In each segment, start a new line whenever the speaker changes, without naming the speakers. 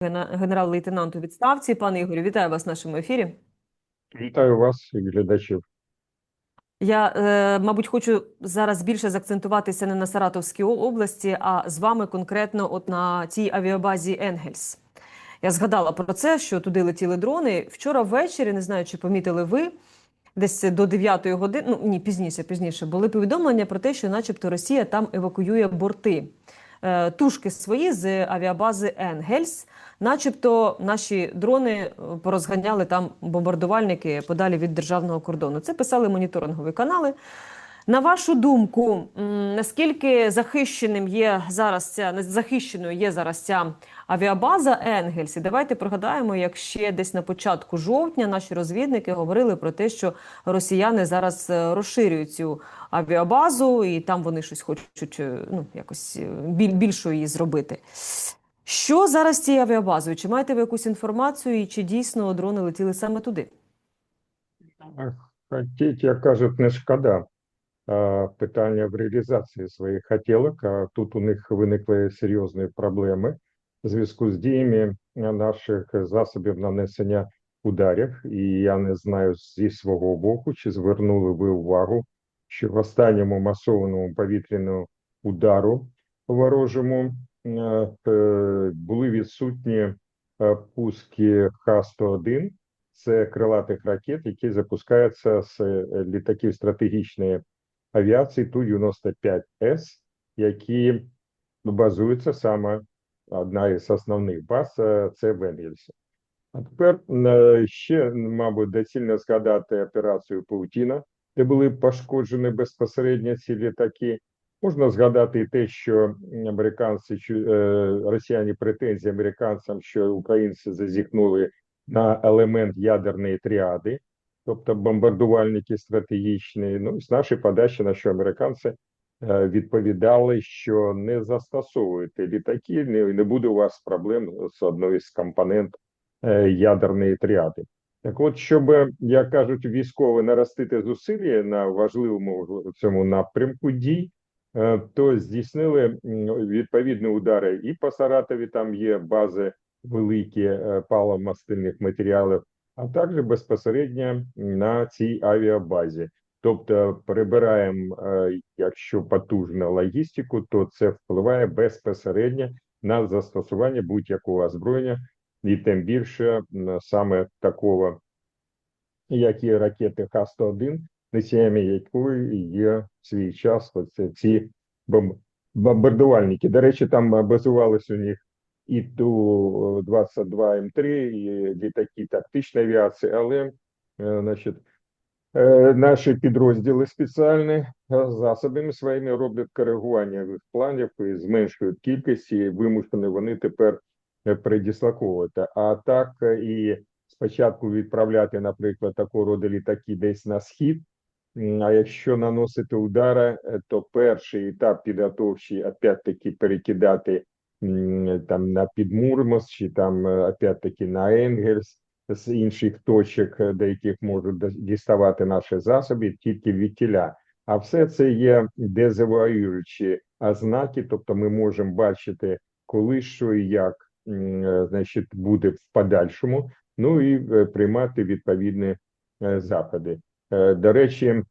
генерал-лейтенант у відставці. Пане Ігорю, вітаю вас в нашому ефірі.
Вітаю вас і глядачів.
Я, е, мабуть, хочу зараз більше заакцентуватися не на Саратовській області, а з вами конкретно от на цій авіабазі Енгельс. Я згадала про це, що туди летіли дрони. Вчора ввечері, не знаю, чи помітили ви, десь до 9 години, ну ні, пізніше, пізніше, були повідомлення про те, що начебто Росія там евакуює борти. Е, Тушки свої з авіабази Енгельс. Начебто наші дрони е, порозганяли там бомбардувальники подалі від державного кордону. Це писали моніторингові канали. На вашу думку, наскільки захищеним є зараз ця захищеною є зараз ця авіабаза Енгельс? І давайте пригадаємо, як ще десь на початку жовтня наші розвідники говорили про те, що росіяни зараз е, розширюють цю авіабазу, і там вони щось хочуть е, ну якось е, більшою її зробити. Що зараз з цією авіабазою? Чи маєте ви якусь інформацію, і чи дійсно дрони летіли саме туди?
Хотіть, як кажуть, не шкода. Питання в реалізації своїх хотілок. Тут у них виникли серйозні проблеми в зв'язку з діями наших засобів нанесення ударів. І я не знаю зі свого боку, чи звернули ви увагу, що в останньому масованому повітряному удару ворожому е, були відсутні е, пуски Х-101, це крилатих ракет, які запускаються з літаків стратегічної авіації Ту-95С, які базуються саме одна із основних баз е, це в Енгельсі. А тепер е, ще, мабуть, доцільно згадати операцію Паутіна, де були пошкоджені безпосередньо ці літаки. Можна згадати і те, що американці е, росіяни претензії американцям, що українці зазіхнули на елемент ядерної тріади, тобто бомбардувальники стратегічні. Ну з нашої подачі, на що американці е, відповідали, що не застосовуйте літаки, не, не буде у вас проблем з одною з компонент е, ядерної тріади. Так от, щоб, як кажуть, військові наростити зусилля на важливому цьому напрямку дій, е, то здійснили відповідні удари і по Саратові, там є бази великі паливомастильних матеріалів, а також безпосередньо на цій авіабазі. Тобто прибираємо, е, якщо потужну логістику, то це впливає безпосередньо на застосування будь-якого озброєння, і тим більше саме такого, як і ракети Х-101, носіями якої є в свій час оце ці бомб- бомбардувальники. До речі, там базувалися у них і Ту-22М3, і літаки тактичної авіації, але, е, значить, Е, Наші підрозділи спеціальні е, засобами своїми роблять коригування їх планів і зменшують кількість, і вимушені вони тепер передислоковувати. А так і спочатку відправляти, наприклад, такого роду літаки десь на схід. А якщо наносити удари, то перший етап підготовчий, опять-таки, перекидати м, там на Підмурмас чи там е, опять-таки на Енгельс з інших точок, е, до яких можуть діставати наші засоби, тільки від тіля. А все це є дезавуюючі ознаки, тобто ми можемо бачити, коли що і як е, значить, буде в подальшому, ну і приймати відповідні заходи. До речі,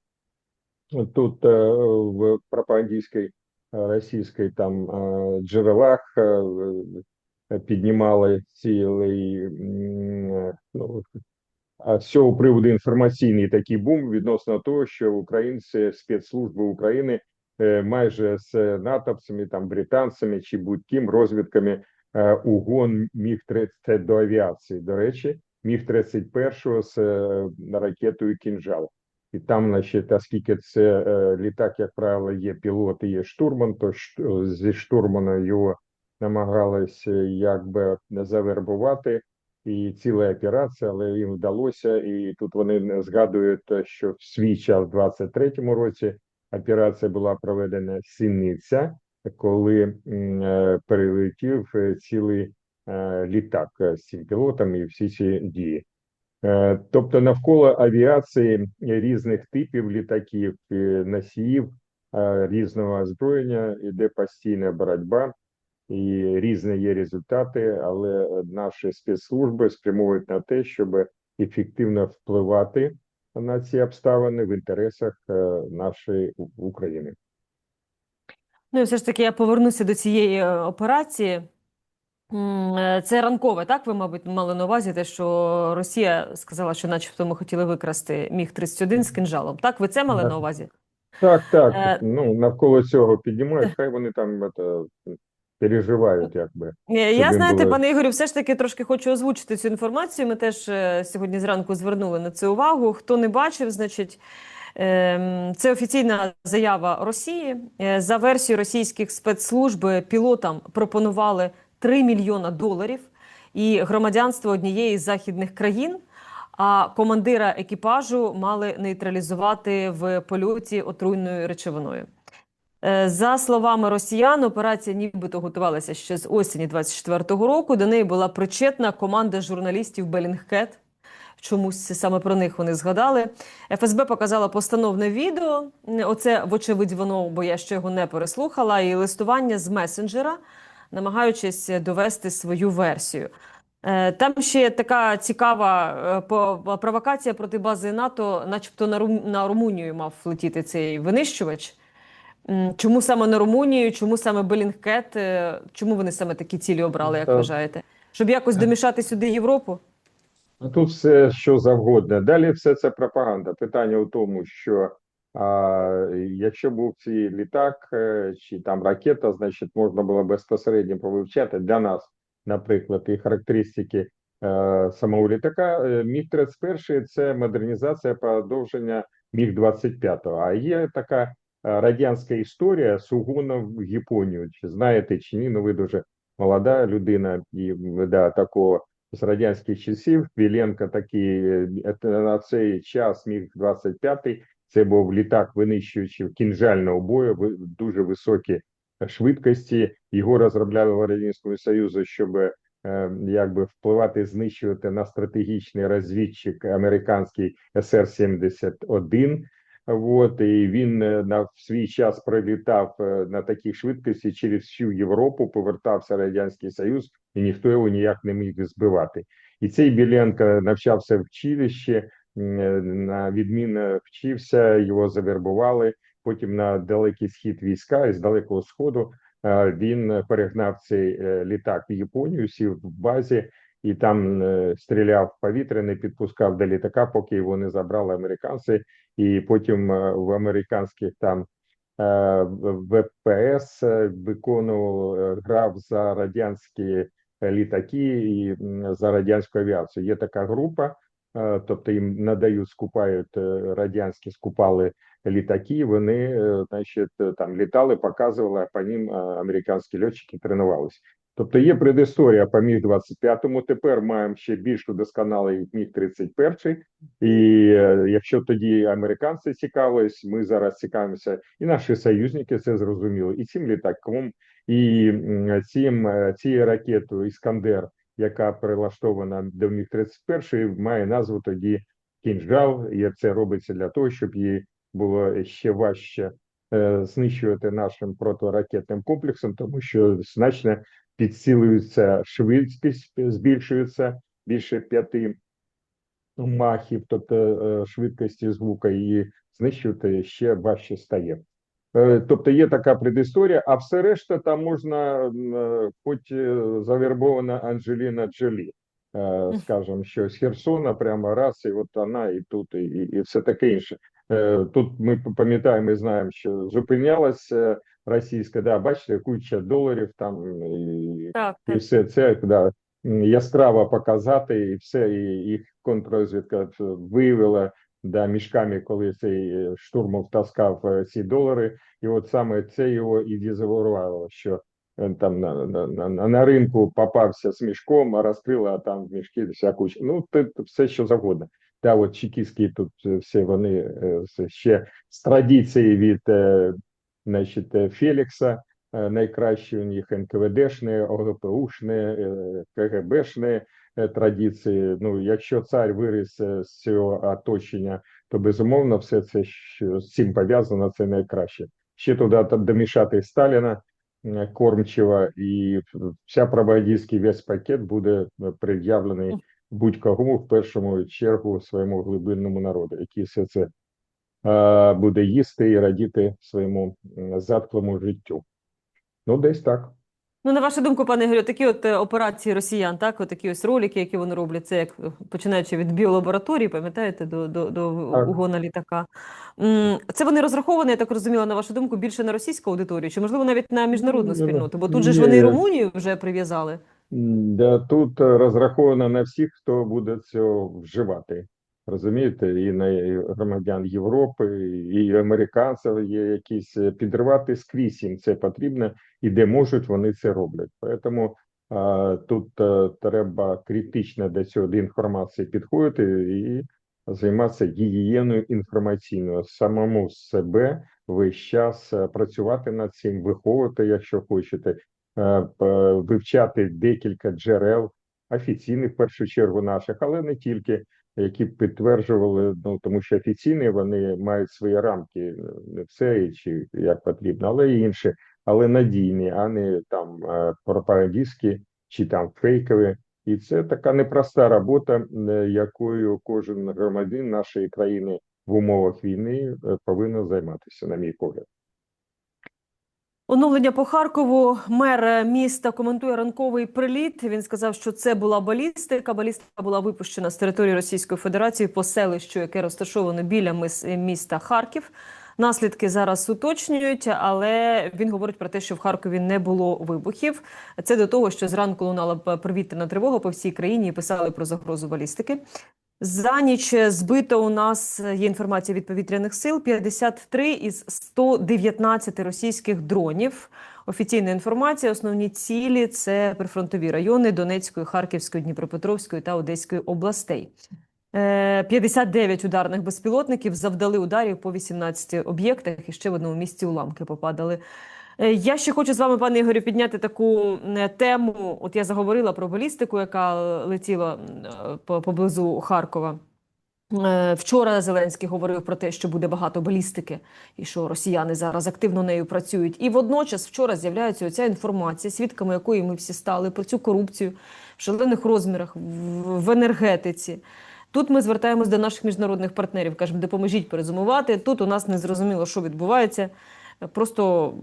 тут в пропагандистській російській там джерелах е, е, піднімали цілий е, ну, а з цього приводу інформаційний такий бум відносно того, що українці спецслужби України майже з натовцями, там британцями чи будь-ким розвідками угон міг 30 до авіації. До речі, міг 31 з е, ракетою кінжал. І там, значить, оскільки це е, літак, як правило, є пілот і є штурман, то зі штурмана його намагалися якби завербувати і ціла операція, але їм вдалося. І тут вони згадують, що в свій час, в 23-му році, операція була проведена Синиця, коли е, перелетів цілий літак з цим пілотом і всі ці дії. Е, Тобто навколо авіації різних типів літаків, носіїв е, різного озброєння іде постійна боротьба. і різні є результати, але наші спецслужби спрямовують на те, щоб ефективно впливати на ці обставини в інтересах е, нашої України.
Ну і все ж таки я повернуся до цієї операції. Е, Це ранкове, так? Ви, мабуть, мали на увазі те, що Росія сказала, що начебто ми хотіли викрасти Міг-31 з кинжалом. Так, ви це мали
Так.
на увазі?
Так, так.
Е,
Ну навколо цього піднімають. Хай вони там это, переживають, якби.
Е, Я, знаєте,
було-
пане Ігорю, все ж таки трошки хочу озвучити цю інформацію. Ми теж е, сьогодні зранку звернули на це увагу. Хто не бачив, значить, ем, це офіційна заява Росії. Е, За версією російських спецслужб, пілотам пропонували 3 мільйона доларів і громадянство однієї з західних країн. А командира екіпажу мали нейтралізувати в польоті отруйною речовиною. Е, За словами росіян, операція нібито готувалася ще з осені 24-го року. До неї була причетна команда журналістів Белінгкет. Чомусь саме про них вони згадали. ФСБ показала постановне відео. Оце, вочевидь, воно, бо я ще його не переслухала, і листування з месенджера, намагаючись довести свою версію. Е, Там ще така цікава е, провокація проти бази НАТО, начебто на, Румунію мав летіти цей винищувач. Чому саме на Румунію, чому саме Белінгкет? Е, Чому вони саме такі цілі обрали, як вважаєте? Щоб якось домішати сюди Європу?
Ну, Тут все що завгодно. Далі все це пропаганда. Питання у тому, що якщо був цей літак е, чи там ракета, значить можна було безпосередньо повивчати для нас, наприклад, і характеристики е, самого літака. Е, Міг-31 – це модернізація продовження Міг-25. А є така радянська історія угоном в Японію. Чи знаєте, чи ні? Ну ви дуже молода людина і да, такого з радянських часів. Віленко такий на цей час міг 25 Це був літак винищувачів кінжального бою, дуже високі швидкості. Його розробляли в Радянському Союзу, щоб е, якби впливати, знищувати на стратегічний розвідчик американський СР-71. От і він е, на свій час прилітав е, на такій швидкості через всю Європу, повертався Радянський Союз, і ніхто його ніяк не міг збивати. І цей Біленко навчався в училищі, е, на відмінно вчився, його завербували. Потім на далекий схід війська із далекого сходу е, він перегнав цей е, літак в Японію, сів в базі і там е, стріляв в повітря, не підпускав до літака, поки його не забрали американці. І потім е, в американських там е, ВПС е, виконував, е, грав за радянські літаки і за радянську авіацію. Є така група, е, тобто їм надають, скупають е, радянські, скупали літаки. Вони, е, значить, е, там літали, показували, а по ним американські льотчики тренувалися. Тобто є предісторія по міг 25 Тепер маємо ще більш удосконалий міг 31 і якщо тоді американці цікавились, ми зараз цікавимося, і наші союзники це зрозуміли, і цим літаком, і цим цією ракетою Іскандер, яка прилаштована до міг 31 має назву тоді кінжал. І це робиться для того, щоб її було ще важче е, знищувати нашим протиракетним комплексом, тому що значно підсилюється швидкість, збільшується більше п'яти махів, тобто е, швидкості звука, і знищувати ще важче стає. Е, Тобто є така предісторія, а все решта там можна, е, хоч е, завербована Анджеліна Джолі, скажімо, що з Херсона прямо раз, і от вона, і тут, і, і все таке інше. Тут ми пам'ятаємо і знаємо, що зупинялася російська, да, бачите, куча доларів там і
Так,
і все це да, яскраво показати, і все, і їх контррозвідка виявила да, мішками, коли цей е, штурмов таскав е, ці долари. І от саме це його і дезавуювало, що е, там на, на, на, на ринку попався з мішком, а розкрила, там мішки вся куча. Ну, те, все що завгодно. Та от чекістські тут всі вони ще з традиції від значить, Фелікса, Е, найкращі у них НКВДшні, ОГПУшні, е, КГБшні е, традиції. Ну, якщо цар виріс е, з цього оточення, то безумовно все це, що з цим пов'язано, це найкраще. Ще туди домішати Сталіна, е, кормчого, і вся пропагандистський весь пакет буде е, пред'явлений будь-кому в першому чергу своєму глибинному народу, який все це е, буде їсти і радіти своєму затклому життю. Ну, десь так.
Ну, на вашу думку, пане Ігорю, такі от е, операції росіян, так, от такі ось ролики, які вони роблять, це як е, починаючи від біолабораторії, пам'ятаєте, до, до, до угона літака. Це вони розраховані, я так розуміла, на вашу думку, більше на російську аудиторію, чи можливо навіть на міжнародну
Ну,
спільноту? Бо тут же ж вони. Румунію вже прив'язали.
Да, тут е, розраховано на всіх, хто буде цього вживати. Розумієте, і на громадян Європи, і американців є якісь е, підривати скрізь їм це потрібно, і де можуть, вони це роблять. Тому а, тут е, треба критично до цього до інформації підходити і займатися гігієною інформаційною, самому себе весь час е, працювати над цим, виховувати, якщо хочете вивчати декілька джерел офіційних, в першу чергу наших, але не тільки, які підтверджували, ну тому що офіційні вони мають свої рамки, е, не все чи як потрібно, але і інші, але надійні, а не там е, пропагандистські чи там фейкові. І це така непроста робота, е, якою кожен громадянин нашої країни в умовах війни повинен займатися, на мій погляд.
Оновлення по Харкову. Мер міста коментує ранковий приліт. Він сказав, що це була балістика. Балістика була випущена з території Російської Федерації по селищу, яке розташоване біля міста Харків. Наслідки зараз уточнюють, але він говорить про те, що в Харкові не було вибухів. Це до того, що зранку лунала б повітряна тривога по всій країні і писали про загрозу балістики. За ніч збито у нас є інформація від повітряних сил 53 із 119 російських дронів. Офіційна інформація, основні цілі це прифронтові райони Донецької, Харківської, Дніпропетровської та Одеської областей. Е, 59 ударних безпілотників завдали ударів по 18 об'єктах і ще в одному місці уламки попадали. Е, Я ще хочу з вами, пане Ігорю, підняти таку е, тему. От я заговорила про балістику, яка летіла е, поблизу Харкова. Е, Вчора Зеленський говорив про те, що буде багато балістики, і що росіяни зараз активно нею працюють. І водночас вчора з'являється оця інформація, свідками якої ми всі стали про цю корупцію в шалених розмірах в енергетиці. Тут ми звертаємось до наших міжнародних партнерів, кажемо, допоможіть перезумувати. Тут у нас не зрозуміло, що відбувається. Просто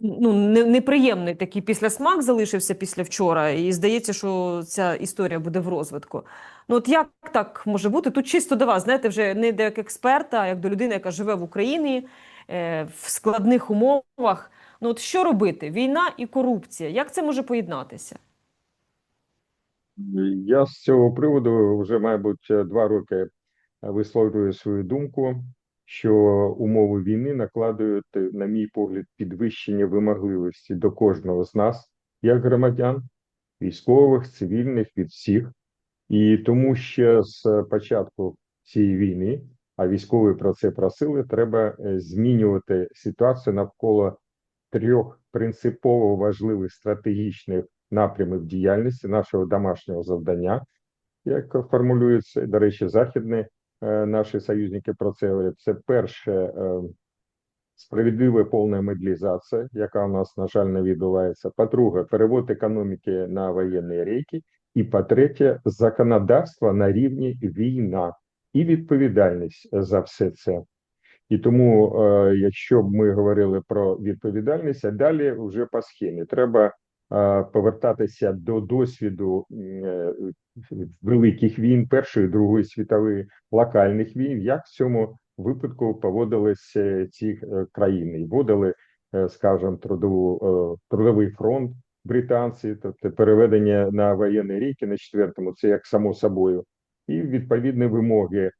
ну, не- неприємний такий післясмак залишився після вчора, і здається, що ця історія буде в розвитку. Ну, от як так може бути? Тут чисто до вас, знаєте, вже не як експерта, а як до людини, яка живе в Україні е, в складних умовах. Ну, от що робити? Війна і корупція. Як це може поєднатися?
Я з цього приводу вже, мабуть, два роки висловлюю свою думку, що умови війни накладають, на мій погляд, підвищення вимогливості до кожного з нас, як громадян, військових, цивільних, від всіх. І тому ще з початку цієї війни, а військові про це просили, треба е, змінювати ситуацію навколо трьох принципово важливих стратегічних напрямів діяльності нашого домашнього завдання, як формулюється, до речі, західні е, наші союзники про це говорять. Це перше е, справедлива повна мобілізація, яка у нас, на жаль, не відбувається. По-друге, перевод економіки на воєнні рейки. І по-третє, законодавство на рівні війна і відповідальність за все це. І тому, е, якщо б ми говорили про відповідальність, а далі вже по схемі треба повертатися до досвіду е, великих війн, Першої, Другої світової, локальних війн, як в цьому випадку поводились е, ці е, країни, і вводили, е, скажімо, трудову трудовий фронт британці, тобто переведення на воєнні рейки на четвертому, це як само собою, і відповідні вимоги